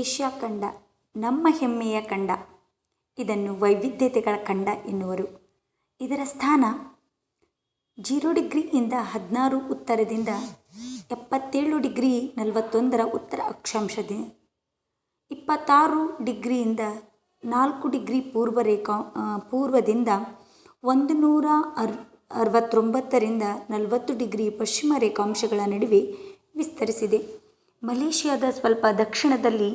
Asia ಖಂಡ, ನಮ್ಮ ಹೆಮ್ಮೆಯ ಖಂಡ. ಇದನ್ನು ವೈವಿಧ್ಯತೆಗಳ ಖಂಡ ಎನ್ನುವರು. ಇದರ ಸ್ಥಾನ ಜೀರೋ ಡಿಗ್ರಿಯಿಂದ ಹದಿನಾರು ಉತ್ತರದಿಂದ ಎಪ್ಪತ್ತೇಳು ಡಿಗ್ರಿ ನಲವತ್ತೊಂದರ ಉತ್ತರ ಅಕ್ಷಾಂಶದ, ಇಪ್ಪತ್ತಾರು ಡಿಗ್ರಿಯಿಂದ ನಾಲ್ಕು ಡಿಗ್ರಿ ಪೂರ್ವ ರೇಖಾ ಪೂರ್ವದಿಂದ ಒಂದು ನೂರ ಅರ್, ಅರವತ್ತೊಂಬತ್ತರಿಂದ ನಲವತ್ತು ಡಿಗ್ರಿ ಪಶ್ಚಿಮ ರೇಖಾಂಶಗಳ ನಡುವೆ ವಿಸ್ತರಿಸಿದೆ. ಮಲೇಷಿಯಾದ ಸ್ವಲ್ಪ ದಕ್ಷಿಣದಲ್ಲಿ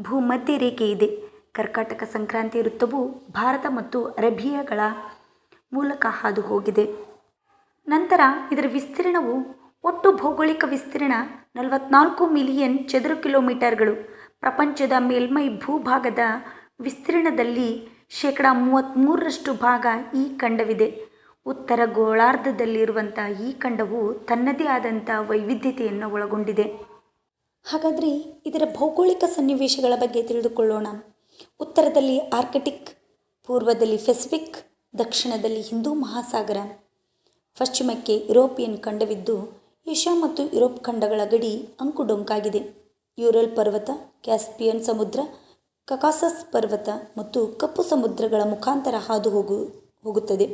ಭೂಮಧ್ಯ ರೇಖೆ ಇದೆ. ಕರ್ಕಾಟಕ ಸಂಕ್ರಾಂತಿ ವೃತ್ತವು ಭಾರತ ಮತ್ತು ಅರೇಬಿಯಾಗಳ ಮೂಲಕ ಹಾದು ಹೋಗಿದೆ ನಂತರ ಇದರ ವಿಸ್ತೀರ್ಣವು ಒಟ್ಟು ಭೌಗೋಳಿಕ ವಿಸ್ತೀರ್ಣ ನಲವತ್ನಾಲ್ಕು ಮಿಲಿಯನ್ ಚದುರ ಕಿಲೋಮೀಟರ್ಗಳು. ಪ್ರಪಂಚದ ಮೇಲ್ಮೈ ಭೂಭಾಗದ ವಿಸ್ತೀರ್ಣದಲ್ಲಿ ಶೇಕಡ ಮೂವತ್ತ್ಮೂರರಷ್ಟು ಭಾಗ ಈ ಖಂಡವಿದೆ. ಉತ್ತರ ಗೋಳಾರ್ಧದಲ್ಲಿರುವಂಥ ಈ ಖಂಡವು ತನ್ನದೇ ಆದಂಥ ವೈವಿಧ್ಯತೆಯನ್ನು ಒಳಗೊಂಡಿದೆ. ಹಾಗಾದರೆ ಇದರ ಭೌಗೋಳಿಕ ಸನ್ನಿವೇಶಗಳ ಬಗ್ಗೆ ತಿಳಿದುಕೊಳ್ಳೋಣ. ಉತ್ತರದಲ್ಲಿ ಆರ್ಕಿಟಿಕ್, ಪೂರ್ವದಲ್ಲಿ ಫೆಸಿಫಿಕ್ ದಕ್ಷಿಣದಲ್ಲಿ ಹಿಂದೂ ಮಹಾಸಾಗರ. ಪಶ್ಚಿಮಕ್ಕೆ ಯುರೋಪಿಯನ್ ಖಂಡವಿದ್ದು, ಏಷ್ಯಾ ಮತ್ತು ಯುರೋಪ್ ಖಂಡಗಳ ಗಡಿ ಅಂಕುಡೊಂಕಾಗಿದೆ ಯೂರಲ್ ಪರ್ವತ, ಕ್ಯಾಸ್ಪಿಯನ್ ಸಮುದ್ರ, ಕಕಾಸಸ್ ಪರ್ವತ ಮತ್ತು ಕಪ್ಪು ಸಮುದ್ರಗಳ ಮುಖಾಂತರ ಹಾದು ಹೋಗು, ಹೋಗುತ್ತದೆ.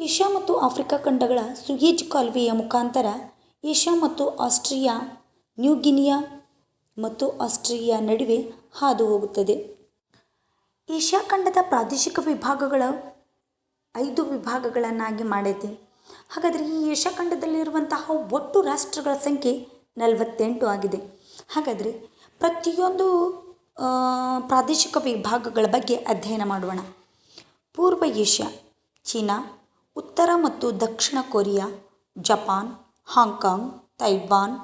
ಏಷ್ಯಾ ಮತ್ತು ಆಫ್ರಿಕಾ ಖಂಡಗಳ ಸುಯೇಜ್ ಕಾಲುವೆಯ ಮುಖಾಂತರ ಏಷ್ಯಾ ಮತ್ತು ಆಸ್ಟ್ರಿಯಾ ನ್ಯೂಗಿನಿಯಾ ಮತ್ತು ಆಸ್ಟ್ರೇಲಿಯಾ ನಡುವೆ ಹಾದು ಹೋಗುತ್ತದೆ ಏಷ್ಯಾ ಖಂಡದ ಪ್ರಾದೇಶಿಕ ವಿಭಾಗಗಳ ಐದು ವಿಭಾಗಗಳನ್ನಾಗಿ ಮಾಡೈತೆ ಹಾಗಾದರೆ ಈ ಏಷ್ಯಾ ಖಂಡದಲ್ಲಿರುವಂತಹ ಒಟ್ಟು ರಾಷ್ಟ್ರಗಳ ಸಂಖ್ಯೆ ನಲವತ್ತೆಂಟು ಆಗಿದೆ. ಹಾಗಾದರೆ ಪ್ರತಿಯೊಂದು ಪ್ರಾದೇಶಿಕ ವಿಭಾಗಗಳ ಬಗ್ಗೆ ಅಧ್ಯಯನ ಮಾಡೋಣ. ಪೂರ್ವ ಏಷ್ಯಾ, ಚೀನಾ, ಉತ್ತರ ಮತ್ತು ದಕ್ಷಿಣ Korea, Japan, Hong Kong, Taiwan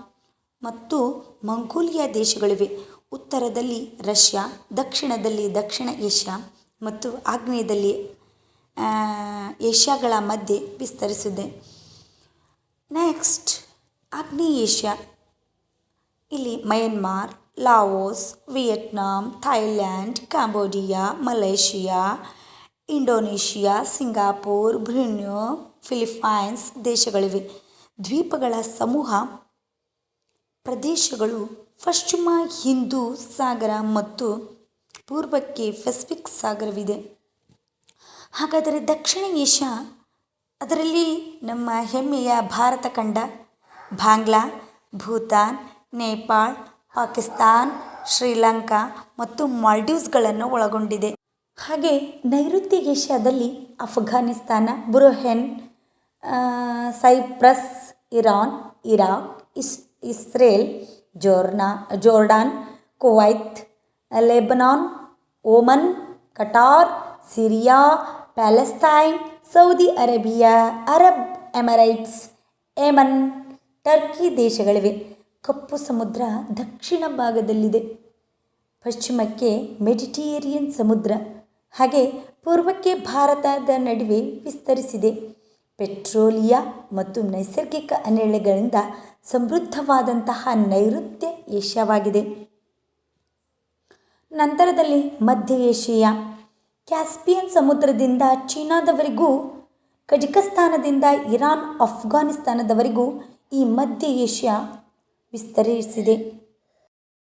ಮತ್ತು ಮಂಗೋಲಿಯಾ ದೇಶಗಳಿವೆ. ಉತ್ತರದಲ್ಲಿ ರಷ್ಯಾ, ದಕ್ಷಿಣದಲ್ಲಿ ದಕ್ಷಿಣ ಏಷ್ಯಾ ಮತ್ತು ಆಗ್ನೇಯದಲ್ಲಿ ಏಷ್ಯಾಗಳ ಮಧ್ಯೆ ವಿಸ್ತರಿಸಿದೆ. ನೆಕ್ಸ್ಟ್, ಆಗ್ನೇಯ ಏಷ್ಯಾ. ಇಲ್ಲಿ Myanmar, Laos, Vietnam Thailand Cambodia, Malaysia, Indonesia, Singapore, Brunei Philippines ದೇಶಗಳಿವೆ. ದ್ವೀಪಗಳ ಸಮೂಹ ಪ್ರದೇಶಗಳು ಪಶ್ಚಿಮ ಹಿಂದೂ ಸಾಗರ ಮತ್ತು ಪೂರ್ವಕ್ಕೆ ಪೆಸಿಫಿಕ್ ಸಾಗರವಿದೆ. ಹಾಗಾದರೆ ದಕ್ಷಿಣ ಏಷ್ಯಾ, ಅದರಲ್ಲಿ ನಮ್ಮ ಹೆಮ್ಮೆಯ ಭಾರತ ಖಂಡ ಬಾಂಗ್ಲಾ, ಭೂತಾನ್, ನೇಪಾಳ್, ಪಾಕಿಸ್ತಾನ್, ಶ್ರೀಲಂಕಾ ಮತ್ತು ಮಾಲ್ಡೀವ್ಸ್ಗಳನ್ನು ಒಳಗೊಂಡಿದೆ. ಹಾಗೆ ನೈಋತ್ಯ ಏಷ್ಯಾದಲ್ಲಿ Afghanistan, ಬುರೋಹೆನ್ Cyprus, Iran, Iraq, is Israel, ಜೋರ್ನಾ, Jordan, Kuwait, Lebanon Oman Qatar, Syria Palestine Saudi Arabia, Arab Emirates Yemen Turkey ದೇಶಗಳಿವೆ. ಕಪ್ಪು ಸಮುದ್ರ ದಕ್ಷಿಣ ಭಾಗದಲ್ಲಿದೆ. ಪಶ್ಚಿಮಕ್ಕೆ ಮೆಡಿಟೇರಿಯನ್ ಸಮುದ್ರ. ಹಾಗೆ ಪೂರ್ವಕ್ಕೆ ಭಾರತದ ನಡುವೆ ವಿಸ್ತರಿಸಿದೆ. ಪೆಟ್ರೋಲಿಯಾ ಮತ್ತು ನೈಸರ್ಗಿಕ ಅನಿಲಗಳಿಂದ ಸಮೃದ್ಧವಾದಂತಹ ನೈಋತ್ಯ ಏಷ್ಯಾವಾಗಿದೆ. ನಂತರದಲ್ಲಿ ಮಧ್ಯ ಏಷ್ಯಾ ಕ್ಯಾಸ್ಪಿಯನ್ ಸಮುದ್ರದಿಂದ ಚೀನಾದವರೆಗೂ, ಕಜಕಸ್ತಾನದಿಂದ ಇರಾನ್, ಅಫ್ಘಾನಿಸ್ತಾನದವರೆಗೂ ಈ ಮಧ್ಯ ಏಷ್ಯಾ ವಿಸ್ತರಿಸಿದೆ.